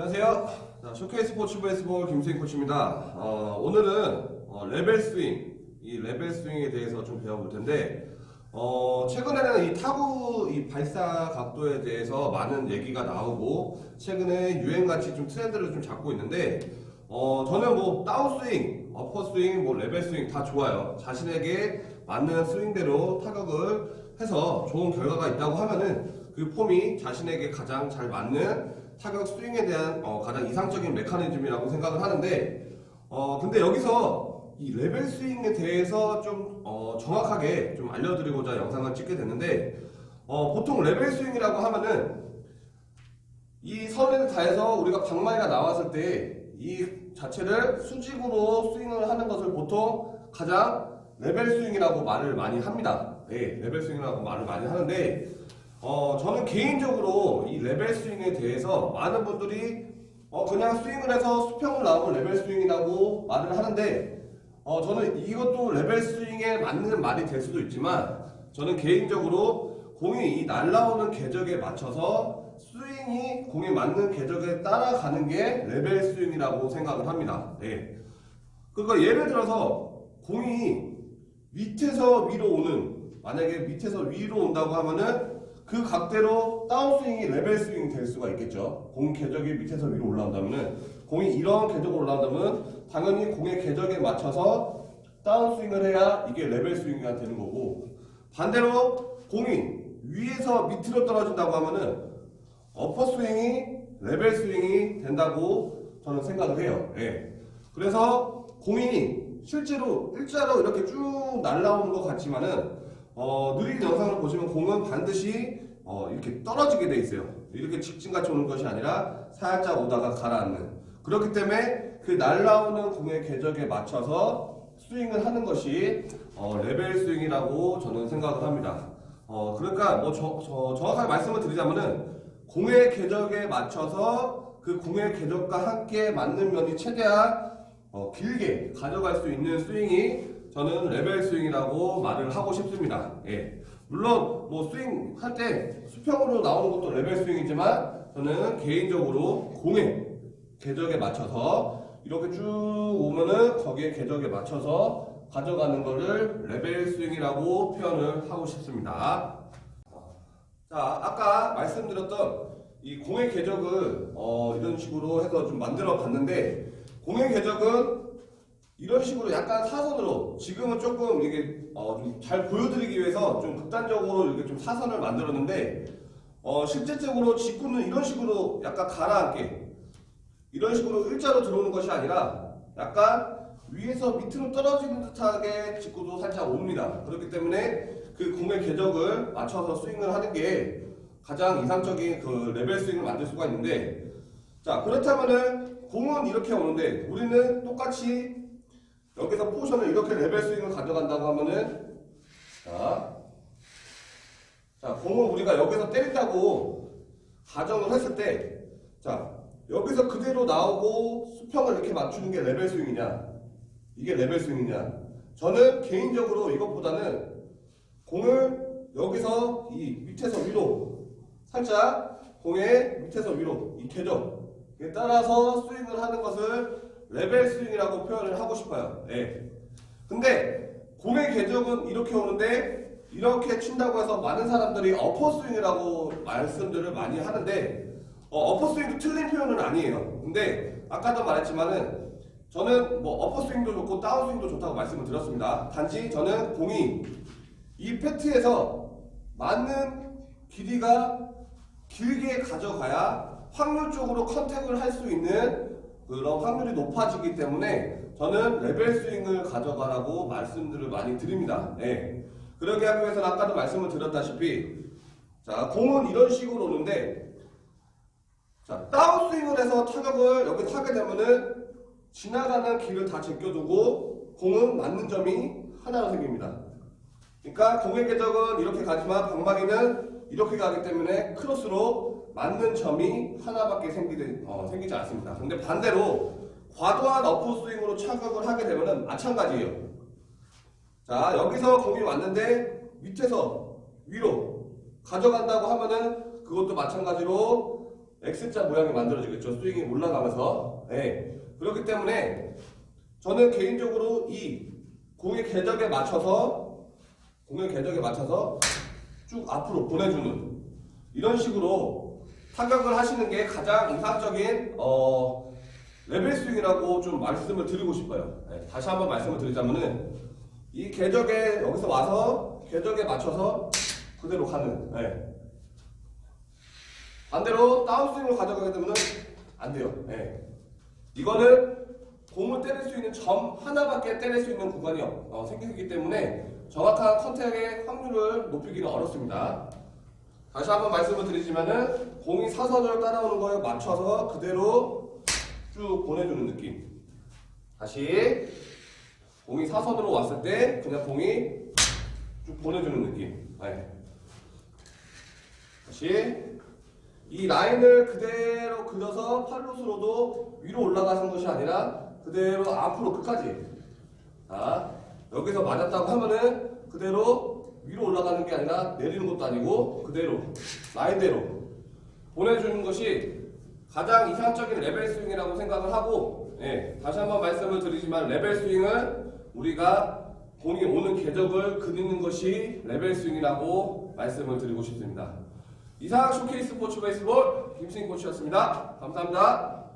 안녕하세요. 자, 쇼케이스 스포츠 베이스볼 김수인 코치입니다. 어, 오늘은 어, 레벨 스윙, 이 레벨 스윙에 대해서 좀 배워볼 텐데, 어, 최근에는 이 타구 이 발사 각도에 대해서 많은 얘기가 나오고, 최근에 유행같이 좀 트렌드를 좀 잡고 있는데, 어, 저는 뭐 다운스윙, 어퍼스윙, 뭐 레벨 스윙 다 좋아요. 자신에게 맞는 스윙대로 타격을 해서 좋은 결과가 있다고 하면은 그 폼이 자신에게 가장 잘 맞는 타격 스윙에 대한 어, 가장 이상적인 메커니즘이라고 생각을 하는데 어 근데 여기서 이 레벨 스윙에 대해서 좀 어, 정확하게 좀 알려드리고자 영상을 찍게 됐는데 어, 보통 레벨 스윙이라고 하면은 이 선을 다해서 우리가 방망이가 나왔을 때 이 자체를 수직으로 스윙을 하는 것을 보통 가장 레벨 스윙이라고 말을 많이 합니다. 네, 레벨 스윙이라고 말을 많이 하는데 어, 저는 개인적으로 이 레벨 스윙에 대해서 많은 분들이 어, 그냥 스윙을 해서 수평을 나오면 레벨 스윙이라고 말을 하는데 어, 저는 이것도 레벨 스윙에 맞는 말이 될 수도 있지만 저는 개인적으로 공이 이 날라오는 궤적에 맞춰서 스윙이 공에 맞는 궤적에 따라가는 게 레벨 스윙이라고 생각을 합니다. 네. 그러니까 예를 들어서 공이 밑에서 위로 오는 만약에 밑에서 위로 온다고 하면은 그 각대로 다운스윙이 레벨 스윙이 될 수가 있겠죠. 공 궤적이 밑에서 위로 올라온다면은 공이 이런 궤적으로 올라온다면 당연히 공의 궤적에 맞춰서 다운스윙을 해야 이게 레벨 스윙이 되는 거고 반대로 공이 위에서 밑으로 떨어진다고 하면은 어퍼 스윙이 레벨 스윙이 된다고 저는 생각을 해요. 예. 그래서 공이 실제로 일자로 이렇게 쭉 날라오는 것 같지만은 어, 느린 영상을 보시면 공은 반드시 어, 이렇게 떨어지게 돼 있어요. 이렇게 직진같이 오는 것이 아니라 살짝 오다가 가라앉는. 그렇기 때문에 그 날라오는 공의 궤적에 맞춰서 스윙을 하는 것이 어, 레벨 스윙이라고 저는 생각을 합니다. 어, 그러니까 뭐 저, 저, 정확하게 말씀을 드리자면은 공의 궤적에 맞춰서 그 공의 궤적과 함께 맞는 면이 최대한 어, 길게 가져갈 수 있는 스윙이 저는 레벨 스윙이라고 말을 하고 싶습니다. 예. 물론 뭐 스윙 할 때 수평으로 나오는 것도 레벨 스윙이지만 저는 개인적으로 공의 궤적에 맞춰서 이렇게 쭉 오면은 거기에 궤적에 맞춰서 가져가는 거를 레벨 스윙이라고 표현을 하고 싶습니다. 자, 아까 말씀드렸던 이 공의 궤적을 어, 이런 식으로 해서 좀 만들어 봤는데 공의 궤적은 이런 식으로 약간 사선으로 지금은 조금 이게 어, 좀잘 보여드리기 위해서 좀 극단적으로 이렇게 좀 사선을 만들었는데 어, 실제적으로 직구는 이런 식으로 약간 가라앉게 이런 식으로 일자로 들어오는 것이 아니라 약간 위에서 밑으로 떨어지는 듯하게 직구도 살짝 옵니다. 그렇기 때문에 그 공의 궤적을 맞춰서 스윙을 하는 게 가장 이상적인 그 레벨 스윙을 만들 수가 있는데 자 그렇다면은 공은 이렇게 오는데 우리는 똑같이 여기서 포션을 이렇게 레벨 스윙을 가져간다고 하면은 자, 자 공을 우리가 여기서 때린다고 가정을 했을 때 자 여기서 그대로 나오고 수평을 이렇게 맞추는 게 레벨 스윙이냐? 이게 레벨 스윙이냐? 저는 개인적으로 이것보다는 공을 여기서 이 밑에서 위로 살짝 공의 밑에서 위로 이 궤적에 따라서 스윙을 하는 것을 레벨 스윙이라고 표현을 하고 싶어요. 예. 근데 공의 궤적은 이렇게 오는데 이렇게 친다고 해서 많은 사람들이 어퍼 스윙이라고 말씀들을 많이 하는데 어, 퍼 스윙도 틀린 표현은 아니에요. 근데 아까도 말했지만은 저는 뭐 어퍼 스윙도 좋고 다운 스윙도 좋다고 말씀을 드렸습니다. 단지 저는 공이 이 패트에서 맞는 길이가 길게 가져가야 확률적으로 컨택을 할 수 있는 그런 확률이 높아지기 때문에 저는 레벨 스윙을 가져가라고 말씀들을 많이 드립니다. 네. 그러게 하기 위해서는 아까도 말씀을 드렸다시피 자 공은 이런 식으로 오는데 자 다운스윙을 해서 타격을 여기서 하게 되면은 지나가는 길을 다 제껴두고 공은 맞는 점이 하나로 생깁니다. 그러니까 공의 궤적은 이렇게 가지만 방망이는 이렇게 가기 때문에 크로스로 맞는 점이 하나밖에 생기지, 어, 생기지 않습니다. 근데 반대로 과도한 어프 스윙으로 착각을 하게 되면 마찬가지예요. 자 여기서 공이 왔는데 밑에서 위로 가져간다고 하면은 그것도 마찬가지로 X자 모양이 만들어지겠죠. 스윙이 올라가면서. 예. 그렇기 때문에 저는 개인적으로 이 공의 궤적에 맞춰서 공의 궤적에 맞춰서 쭉 앞으로 보내주는 이런 식으로 타격을 하시는 게 가장 이상적인 어, 레벨 스윙이라고 좀 말씀을 드리고 싶어요. 네, 다시 한번 말씀을 드리자면은 이 궤적에 여기서 와서 궤적에 맞춰서 그대로 가는. 네. 반대로 다운스윙을 가져가게 되면은 안 돼요. 네. 이거는 공을 때릴 수 있는 점 하나밖에 때릴 수 있는 구간이 어, 생기기 때문에 정확한 컨택의 확률을 높이기는 어렵습니다. 다시 한번 말씀을 드리지만은 공이 사선을 따라오는 거에 맞춰서 그대로 쭉 보내주는 느낌. 다시 공이 사선으로 왔을 때 그냥 공이 쭉 보내주는 느낌. 네. 다시 이 라인을 그대로 그려서 팔로스로도 위로 올라가는 것이 아니라 그대로 앞으로 끝까지. 자, 여기서 맞았다고 하면은 그대로 위로 올라가는 게 아니라 내리는 것도 아니고 그대로 라인대로 보내주는 것이 가장 이상적인 레벨 스윙이라고 생각을 하고 예, 다시 한번 말씀을 드리지만 레벨 스윙은 우리가 공이 오는 궤적을 그리는 것이 레벨 스윙이라고 말씀을 드리고 싶습니다. 이상 쇼케이스 스포츠 베이스볼 김승희 코치였습니다. 감사합니다.